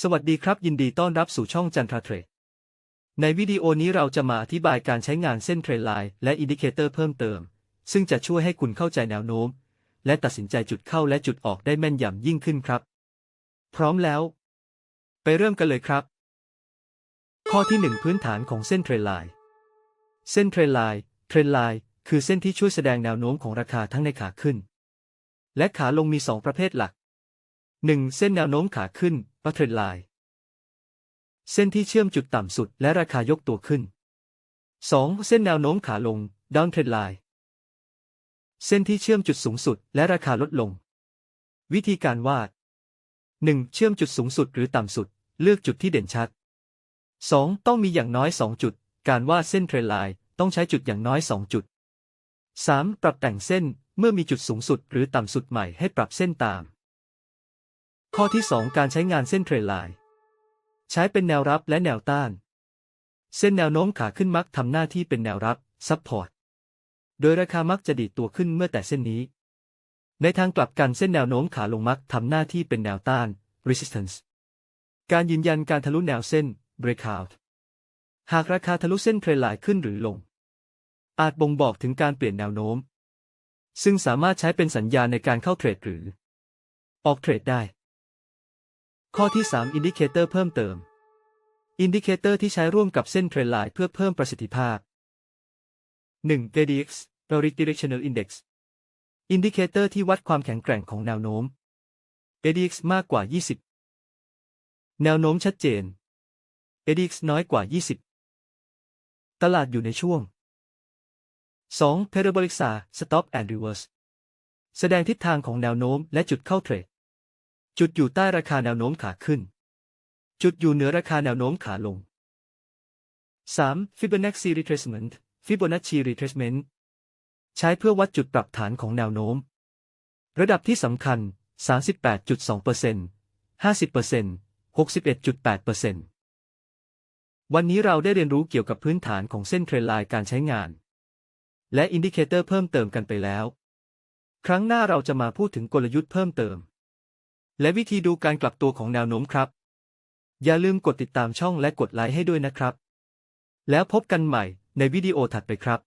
สวัสดีครับยินดีต้อนรับสู่ช่องจันทราเทรด ในวิดีโอนี้เราจะมาอธิบายการใช้งานเส้นเทรนไลน์และอินดิเคเตอร์เพิ่มเติม ซึ่งจะช่วยให้คุณเข้าใจแนวโน้ม และตัดสินใจจุดเข้าและจุดออกได้แม่นยำยิ่งขึ้นครับ พร้อมแล้ว ไปเริ่มกันเลยครับ ข้อที่ 1 พื้นฐานของเส้นเทรนไลน์เส้นเทรนไลน์เทรนไลน์คือเส้นที่ช่วยแสดงแนวโน้มของราคาทั้งในขาขึ้น และขาลงมี 2 ประเภทหลัก 1. เส้นแนวโน้มขาขึ้นปัเทรนไลน์เส้นที่เชื่อมจุดต่ำสุดและราคายกตัวขึ้น 2. เส้นแนวโน้มขาลง down trend line เส้นที่เชื่อมจุดสูงสุดและราคาลดลง วิธีการวาด 1. เชื่อมจุดสูงสุดหรือต่ำสุด เลือกจุดที่เด่นชัด 2. ต้องมีอย่างน้อย 2 จุด การวาดเส้นเทรนไลน์ต้องใช้จุดอย่างน้อย 2 จุด 3. ปรับแต่งเส้นเมื่อมีจุดสูงสุดหรือต่ำสุดใหม่ให้ปรับเส้นตาม ข้อที่ 2 การใช้งานเส้นเทรนไลน์ใช้เป็นแนวรับและแนวต้าน เส้นแนวโน้มขาขึ้นมักทำหน้าที่เป็นแนวรับซับพอร์ตโดยราคามักจะดีดตัวขึ้นเมื่อแต่เส้นนี้ ในทางกลับกันเส้นแนวโน้มขาลงมักทำหน้าที่เป็นแนวต้าน resistance การยืนยันการทะลุแนวเส้น breakout หากราคาทะลุเส้นเทรนไลน์ขึ้นหรือลง อาจบ่งบอกถึงการเปลี่ยนแนวโน้ม ซึ่งสามารถใช้เป็นสัญญาณในการเข้าเทรดหรือ ออกเทรดได้ ข้อที่ 3 อินดิเคเตอร์เพิ่มเติม อินดิเคเตอร์ที่ใช้ร่วมกับเส้นเทรนไลน์เพื่อเพิ่มประสิทธิภาพ 1. RDX Periodic Directional Index อินดิเคเตอร์ที่วัดความแข็งแกร่งของแนวโน้ม RDX มากกว่า 20 แนวโน้มชัดเจน RDX น้อยกว่า 20 ตลาดอยู่ในช่วง 2. Parabolic SAR Stop and Reverse แสดงทิศทางของแนวโน้มและจุดเข้าเทรด จุดอยู่ใต้ราคาแนวโน้มขาขึ้น จุดอยู่เหนือราคาแนวโน้มขาลง 3. Fibonacci Retracement Fibonacci Retracement ใช้เพื่อวัดจุดปรับฐานของแนวโน้ม ระดับที่สำคัญ 38.2% 50% 61.8%วันนี้เราได้เรียนรู้เกี่ยวกับพื้นฐานของเส้นเทรนไลน์การใช้งาน และอินดิเคเตอร์เพิ่มเติมกันไปแล้ว ครั้งหน้าเราจะมาพูดถึงกลยุทธ์เพิ่มเติม และวิธีดูการกลับตัวของแนวโน้มครับ อย่าลืมกดติดตามช่องและกดไลค์ให้ด้วยนะครับ แล้วพบกันใหม่ในวิดีโอถัดไปครับ